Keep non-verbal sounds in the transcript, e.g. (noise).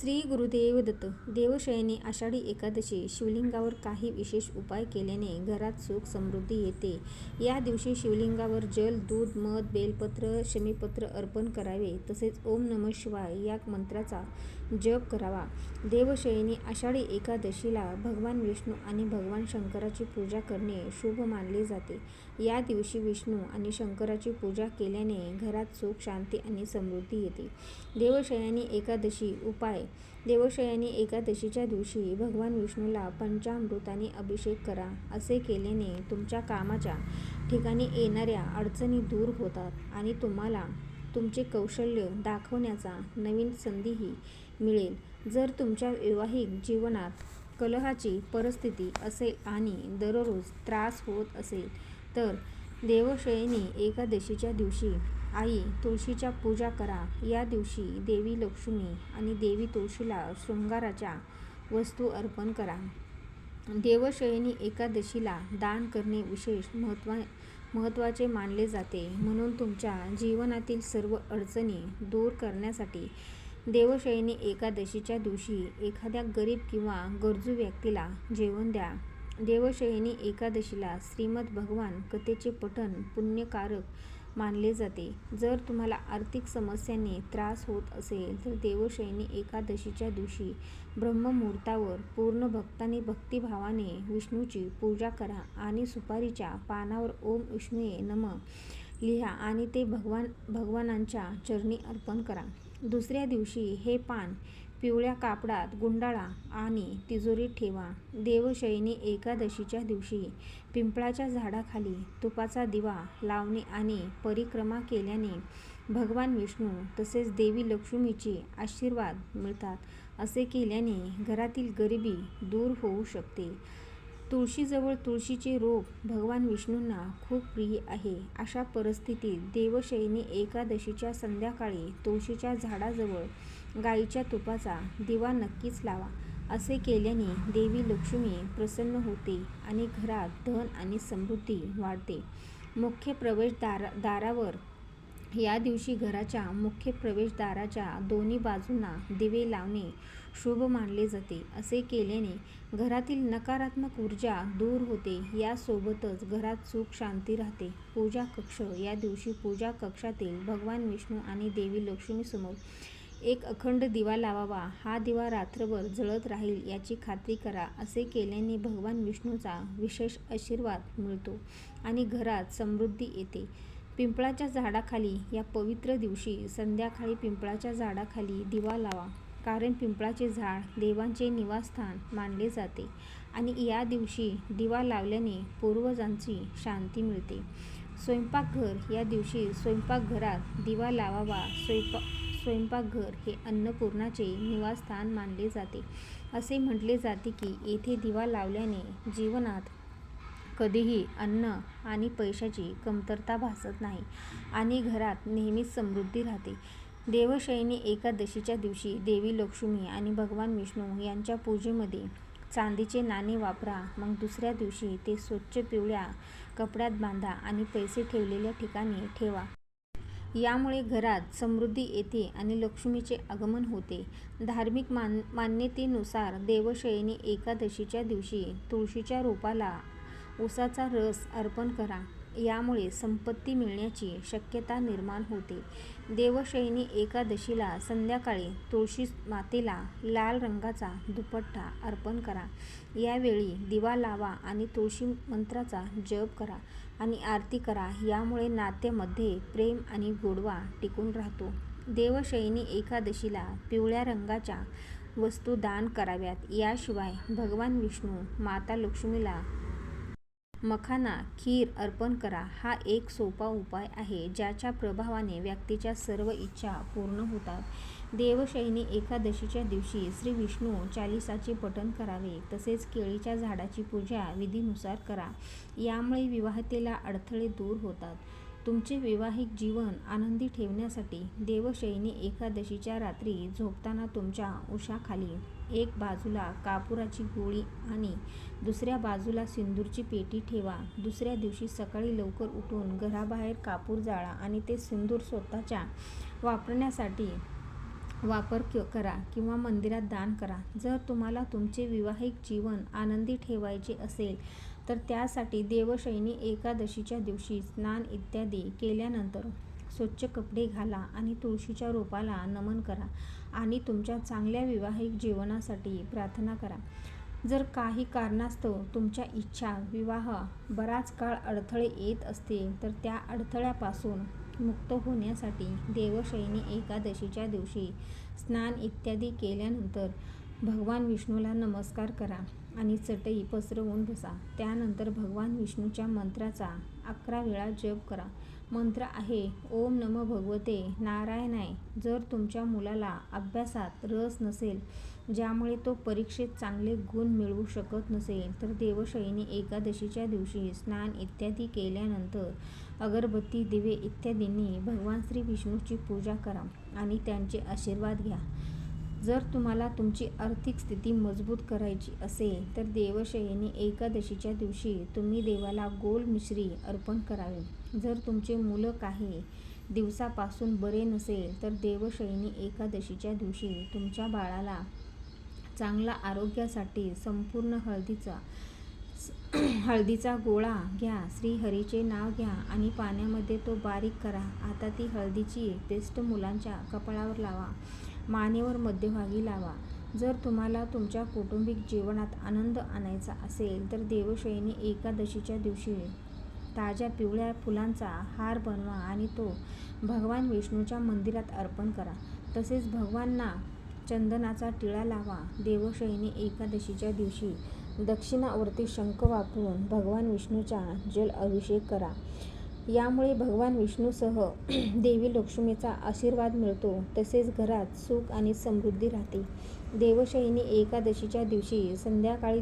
श्री गुरुदेव दत्त देवशयनी आषाढी एकादशी शिवलिंगावर काही विशेष उपाय केल्याने घरात सुख समृद्धी येते. या दिवशी शिवलिंगावर जल दूध मध बेलपत्र शमीपत्र अर्पण करावे तसेच ओम नम शिवाय या मंत्राचा जप करावा. देवशयनी आषाढी एकादशीला भगवान विष्णू आणि भगवान शंकराची पूजा करणे शुभ मानले जाते. या दिवशी विष्णू आणि शंकराची पूजा केल्याने घरात सुख शांती आणि समृद्धी येते. देवशयनी एकादशी उपाय देवशयनी एकादशीच्या दिवशी भगवान विष्णूला पंचामृताने अभिषेक करा असे केल्याने तुमच्या कामाच्या ठिकाणी येणाऱ्या अडचणी दूर होतात आणि तुम्हाला तुमचे कौशल्य दाखवण्याचा नवीन संधीही मिळेल. जर तुमच्या वैवाहिक जीवनात कलहाची परिस्थिती असेल आणि दररोज त्रास होत असेल तर देवशयनी एकादशीच्या दिवशी आई तुळशीच्या पूजा करा. या दिवशी देवी लक्ष्मी आणि देवी तुळशीला शृंगाराच्या वस्तू अर्पण करा. देवशयनी एकादशीला दान करणे विशेष महत्त्वा महत्त्वाचे मानले जाते. म्हणून तुमच्या जीवनातील सर्व अडचणी दूर करण्यासाठी देवशयनी एकादशीच्या दिवशी एखाद्या गरीब किंवा गरजू व्यक्तीला जेवण द्या. देवशयनी एकादशीला श्रीमद भगवान कथेचे पठण पुण्यकारक मानले जाते. जर तुम्हाला आर्थिक समस्यांनी त्रास होत असेल तर देवशयनी एकादशीच्या दिवशी ब्रह्ममुहूर्तावर पूर्ण भक्तांनी भक्तिभावाने विष्णूची पूजा करा आणि सुपारीच्या पानावर ओम विष्णूये नम लिहा आणि ते भगवान भगवानांच्या चरणी अर्पण करा. दुसऱ्या दिवशी हे पान पिवळ्या कापडात गुंडाळा आणि तिजोरीत ठेवा. देवशयनी एकादशीच्या दिवशी पिंपळाच्या झाडाखाली तुपाचा दिवा लावणे आणि परिक्रमा केल्याने भगवान विष्णू तसेच देवी लक्ष्मीचे आशीर्वाद मिळतात असे केल्याने घरातील गरिबी दूर होऊ शकते. तुळशीजवळ तुळशीचे रोप भगवान विष्णूंना खूप प्रिय आहे. अशा परिस्थितीत देवशयनी एकादशीच्या संध्याकाळी तुळशीच्या झाडाजवळ गाईच्या तुपाचा दिवा नक्कीच लावा असे केल्याने देवी लक्ष्मी प्रसन्न होते आणि घरात धन आणि समृद्धी वाढते. मुख्य प्रवेशदारा दारावर या दिवशी घराच्या मुख्य प्रवेशद्वाराच्या दोन्ही बाजूंना दिवे लावणे शुभ मानले जाते. असे केल्याने घरातील नकारात्मक ऊर्जा दूर होते. यासोबतच घरात सुख शांती राहते. पूजा कक्ष या दिवशी पूजा कक्षातील भगवान विष्णू आणि देवी लक्ष्मीसमोर एक अखंड दिवा लावावा. हा दिवा रात्रभर जळत राहील याची खात्री करा. असे केल्याने भगवान विष्णूचा विशेष आशीर्वाद मिळतो आणि घरात समृद्धी येते. पिंपळाच्या झाडाखाली या पवित्र दिवशी संध्याकाळी पिंपळाच्या झाडाखाली दिवा लावा कारण पिंपळाचे झाड देवांचे निवासस्थान मानले जाते आणि या दिवशी दिवा लावल्याने पूर्वजांची शांती मिळते. स्वयंपाकघर या दिवशी स्वयंपाकघरात दिवा लावावा स्वयंपाक स्वयंपाकघर हे अन्नपूर्णाचे निवासस्थान मानले जाते. असे म्हटले जाते की येथे दिवा लावल्याने जीवनात कधीही अन्न आणि पैशाची कमतरता भासत नाही आणि घरात नेहमीच समृद्धी राहते. देवशयनी एकादशीच्या दिवशी देवी लक्ष्मी आणि भगवान विष्णू यांच्या पूजेमध्ये चांदीचे नाणे वापरा मग दुसऱ्या दिवशी ते स्वच्छ पिवळ्या कपड्यात बांधा आणि पैसे ठेवलेल्या ठिकाणी ठेवा. यामुळे घरात समृद्धी येते आणि लक्ष्मीचे आगमन होते. धार्मिक मान मान्यतेनुसार देवशयनी एकादशीच्या दिवशी तुळशीच्या रोपाला उसाचा रस अर्पण करा. यामुळे संपत्ती मिळण्याची शक्यता निर्माण होते. देवशयनी एकादशीला संध्याकाळी तुळशी मातेला लाल रंगाचा दुपट्टा अर्पण करा. यावेळी दिवा लावा आणि तुळशी मंत्राचा जप करा आणि आरती करा. यामुळे नात्यामध्ये प्रेम आणि गोडवा टिकून राहतो. देवशयनी एकादशीला पिवळ्या रंगाच्या वस्तू दान कराव्यात. याशिवाय भगवान विष्णू माता लक्ष्मीला मखाना खीर अर्पण करा. हा एक सोपा उपाय आहे ज्याच्या प्रभावाने व्यक्तीच्या सर्व इच्छा पूर्ण होतात. देवशयनी एकादशीच्या दिवशी श्री विष्णू चालिसाचे पठण करावे तसेच केळीच्या झाडाची पूजा विधीनुसार करा. यामुळे विवाहतेला अडथळे दूर होतात. तुमचे वैवाहिक जीवन आनंदी ठेवण्यासाठी देवशयनी एकादशीच्या रात्री झोपताना तुमच्या उशाखाली एक बाजूला कापुराची गोळी आणि दुसऱ्या बाजूला सिंदूरची पेटी ठेवा. दुसऱ्या दिवशी सकाळी लवकर उठून घराबाहेर कापूर जाळा आणि ते सिंदूर स्वतःच्या वापरण्यासाठी वापर क करा किंवा मंदिरात दान करा. जर तुम्हाला तुमचे विवाहिक जीवन आनंदी ठेवायचे असेल तर त्यासाठी देवशैनी एकादशीच्या दिवशी स्नान इत्यादी केल्यानंतर स्वच्छ कपडे घाला आणि तुळशीच्या रोपाला नमन करा आणि तुमच्या चांगल्या विवाहिक जीवनासाठी प्रार्थना करा. जर काही कारणास्तव तुमच्या इच्छा विवाह बराच काळ अडथळे येत असतील तर त्या अडथळ्यापासून मुक्त होण्यासाठी देवशयनी एकादशीच्या दिवशी स्नान इत्यादी केल्यानंतर भगवान विष्णूला नमस्कार करा आणि चटई पसरवून बसा. त्यानंतर भगवान विष्णूच्या मंत्राचा अकरा वेळा जप करा. मंत्र आहे ओम नम भगवते नारायणाय. जर तुमच्या मुलाला अभ्यासात रस नसेल ज्यामुळे तो परीक्षेत चांगले गुण मिळवू शकत नसेल तर देवशयीने एकादशीच्या दिवशी स्नान इत्यादी केल्यानंतर अगरबत्ती दिवे इत्यादींनी भगवान श्री विष्णूची पूजा करा आणि त्यांचे आशीर्वाद घ्या. जर तुम्हाला तुमची आर्थिक स्थिती मजबूत करायची असेल तर देवशयनी एकादशीच्या दिवशी तुम्ही देवाला गोल मिश्री अर्पण करावे. जर तुमचे मुलं काही दिवसापासून बरे नसेल तर देवशयनी एकादशीच्या दिवशी तुमच्या बाळाला चांगला आरोग्यासाठी संपूर्ण हळदीचा हळदीचा गोळा घ्या श्रीहरीचे नाव घ्या आणि पाण्यामध्ये तो बारीक करा. आता ती हळदीची पेस्ट मुलांच्या कपाळावर लावा. मानेवर मध्यभागी लावा. जर तुम्हाला तुमच्या कौटुंबिक जीवनात आनंद आणायचा असेल तर देवशयनी एकादशीच्या दिवशी ताज्या पिवळ्या फुलांचा हार बनवा आणि तो भगवान विष्णूच्या मंदिरात अर्पण करा. तसेच भगवानना चंदनाचा टिळा लावा. देवशयनी एकादशीच्या दिवशी दक्षिणावरती शंख वापरून भगवान विष्णूचा जल अभिषेक करा. यामुळे भगवान विष्णूसह (clears throat) देवी लक्ष्मीचा आशीर्वाद मिळतो. तसेच घरात सुख आणि समृद्धी राहते. देवशयनी एकादशीच्या दिवशी संध्याकाळी